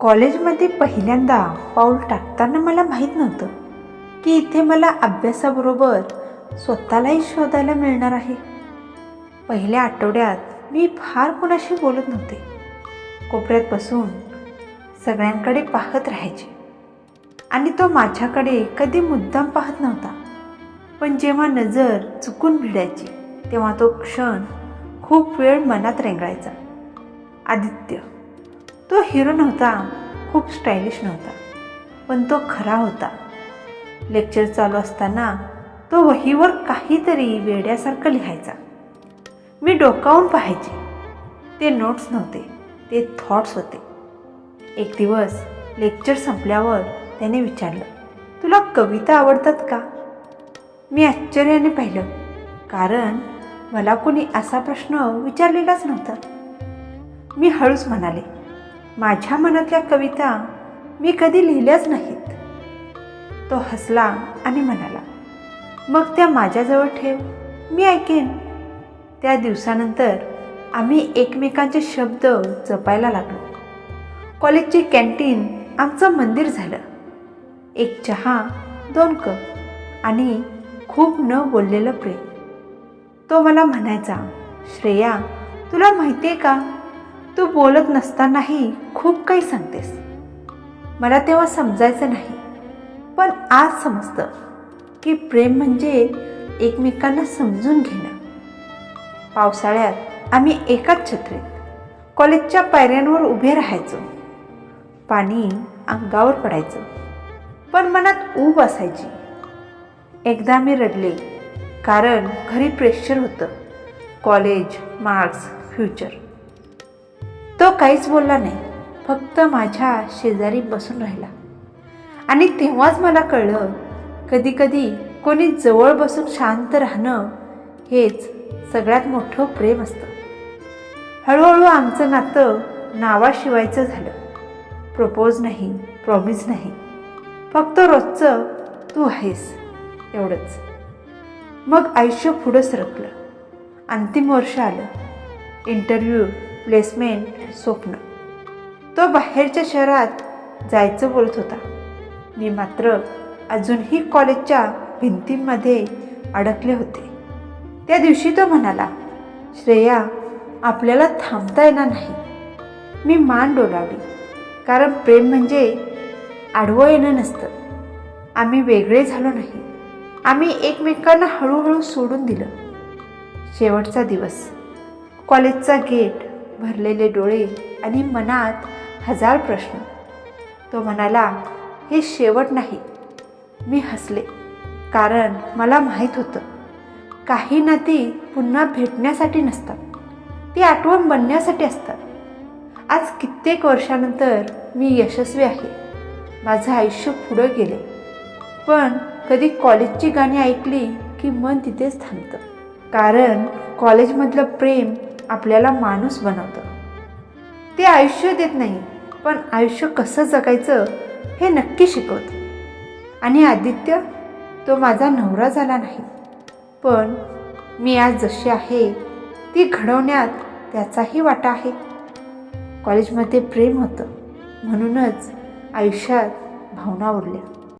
कॉलेजमध्ये पहिल्यांदा पाऊल टाकताना मला माहीत नव्हतं की इथे मला अभ्यासाबरोबर स्वतःलाही शोधायला मिळणार आहे. पहिल्या आठवड्यात मी फार कोणाशी बोलत नव्हते. कोपऱ्यात बसून सगळ्यांकडे पाहत राहायचे. आणि तो माझ्याकडे कधी मुद्दाम पाहत नव्हता. पण जेव्हा नजर चुकून भिडायची तेव्हा तो क्षण खूप वेळ मनात रेंगाळायचा. आदित्य तो हिरो नव्हता खूप स्टायलिश नव्हता पण तो खरा होता. लेक्चर चालू असताना तो वहीवर काहीतरी वेड्यासारखं लिहायचा. मी डोकावून पाहायचे. ते नोट्स नव्हते ते थॉट्स होते. एक दिवस लेक्चर संपल्यावर त्याने विचारलं तुला कविता आवडतात का? मी आश्चर्याने पाहिलं कारण मला कोणी असा प्रश्न विचारलेलाच नव्हता. मी हळूच म्हणाले माझ्या मनातल्या कविता मी कधी लिहिल्याच नाहीत. तो हसला आणि म्हणाला मग त्या माझ्याजवळ ठेव मी ऐकेन. त्या दिवसानंतर आम्ही एकमेकांचे शब्द जपायला लागलो. कॉलेजची कॅन्टीन आमचं मंदिर झालं. एक चहा दोन कप आणि खूप न बोललेलं प्रेम. तो मला म्हणायचा श्रेया तुला माहिती आहे का तू बोलत नसतानाही खूप काही सांगतेस. मला तेव्हा समजायचं नाही. पण आज समजतं की प्रेम म्हणजे एकमेकांना समजून घेणं. पावसाळ्यात आम्ही एकाच छत्रीत कॉलेजच्या पायऱ्यांवर उभे राहायचो. पाणी अंगावर पडायचं. पण मनात ऊब असायची. एकदा मी रडले कारण घरी प्रेशर होतं. कॉलेज मार्क्स फ्युचर तो काहीच बोलला नाही. फक्त माझ्या शेजारी बसून राहिला. आणि तेव्हाच मला कळलं कधी कधी कोणी जवळ बसून शांत राहणं हेच सगळ्यात मोठं प्रेम असतं. हळूहळू आमचं नातं नावाशिवायचं झालं. प्रपोज नाही प्रॉमिस नाही. फक्त रोजचं तू आहेस एवढंच. मग आयुष्य पुढं सरकलं. अंतिम वर्ष आलं. इंटरव्ह्यू प्लेसमेंट स्वप्न. तो बाहेरच्या शहरात जायचं बोलत होता. मी मात्र अजूनही कॉलेजच्या भिंतींमध्ये अडकले होते. त्या दिवशी तो म्हणाला श्रेया आपल्याला थांबता येणार नाही. मी मान डोलावली कारण प्रेम म्हणजे आडवं येणं नसतं. आम्ही वेगळे झालो नाही. आम्ही एकमेकांना हळूहळू सोडून दिलं. शेवटचा दिवस. कॉलेजचा गेट भरलेले डोळे आणि मनात हजार प्रश्न. तो म्हणाला हे शेवट नाही. मी हसले. कारण मला माहीत होतं. काही नाती पुन्हा भेटण्यासाठी नसतात. ती आठवण बनण्यासाठी असतात. आज कित्येक वर्षानंतर मी यशस्वी आहे. माझं आयुष्य पुढं गेले. पण कधी कॉलेजची गाणी ऐकली की मन तिथेच थांबतं. कारण कॉलेजमधलं प्रेम आपल्याला माणूस बनवतं. ते आयुष्य देत नाही पण आयुष्य कसं जगायचं हे नक्की शिकवतं. आणि आदित्य तो माझा नवरा झाला नाही. पण मी आज जशी आहे ती घडवण्यात त्याचाही वाटा आहे. कॉलेजमध्ये प्रेम होतं म्हणूनच आयुष्यात भावना उरल्या.